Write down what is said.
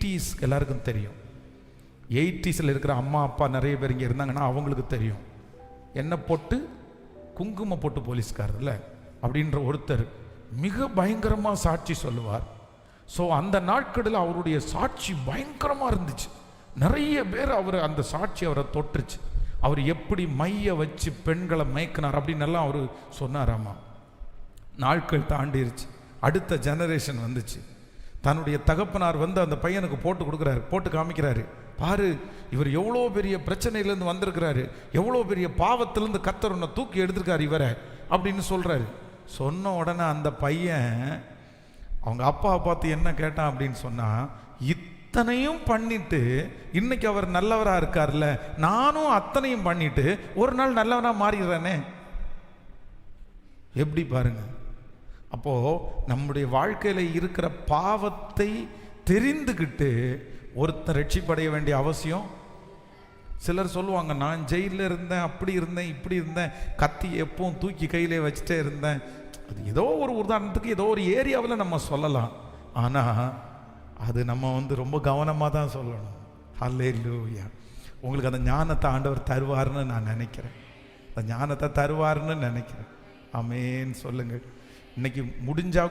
Eighties எல்லாருக்கும் தெரியும். எயிட்டிஸில் இருக்கிற அம்மா அப்பா நிறைய பேர் இங்கே இருந்தாங்கன்னா அவங்களுக்கு தெரியும். என்ன போட்டு குங்கும போட்டு போலீஸ்காரர்ல அப்படின்ற ஒருத்தர் மிக பயங்கரமாக சாட்சி சொல்லுவார். ஸோ அந்த நாட்களில் அவருடைய சாட்சி பயங்கரமாக இருந்துச்சு. நிறைய பேர் அவர் அந்த சாட்சி அவரை தொட்டுருச்சு அவர் எப்படி மைய வச்சு பெண்களை மயக்கினார் அப்படின்னு எல்லாம் அவர் சொன்னாராமா. நாட்கள் தாண்டிருச்சு. அடுத்த ஜெனரேஷன் வந்துச்சு. தன்னுடைய தகப்பனார் வந்து அந்த பையனுக்கு போட்டு கொடுக்குறாரு போட்டு காமிக்கிறாரு. பாரு இவர் எவ்வளோ பெரிய பிரச்சனையிலேருந்து வந்திருக்கிறாரு எவ்வளோ பெரிய பாவத்திலேருந்து கத்தர் உன்னை தூக்கி எடுத்திருக்காரு இவரை அப்படின்னு சொல்கிறாரு சொன்ன உடனே அந்த பையன் அவங்க அப்பாவை பார்த்து என்ன கேட்டான் அப்படின்னு சொன்னால் இத்தனையும் பண்ணிட்டு இன்னைக்கு அவர் நல்லவராக இருக்கார்ல நானும் அத்தனையும் பண்ணிட்டு ஒரு நாள் நல்லவனாக மாறிடுறேனே. எப்படி பாருங்க. அப்போது நம்முடைய வாழ்க்கையில் இருக்கிற பாவத்தை தெரிந்துக்கிட்டு ஒருத்தன் ரட்சிப்படைய வேண்டிய அவசியம். சிலர் சொல்லுவாங்க நான் ஜெயிலில் இருந்தேன் அப்படி இருந்தேன் இப்படி இருந்தேன் கத்தி எப்பவும் தூக்கி கையிலே வச்சுட்டே இருந்தேன். அது ஏதோ ஒரு உதாரணத்துக்கு ஏதோ ஒரு ஏரியாவில் நம்ம சொல்லலாம். ஆனால் அது நம்ம வந்து ரொம்ப கவனமாக தான் சொல்லணும். ஹல்லே லூயா உங்களுக்கு அந்த ஞானத்தை ஆண்டவர் தருவார்னு நான் நினைக்கிறேன். அந்த ஞானத்தை தருவார்னு நினைக்கிறேன். அமேன்னு சொல்லுங்கள். இன்னைக்கு முடிஞ்சா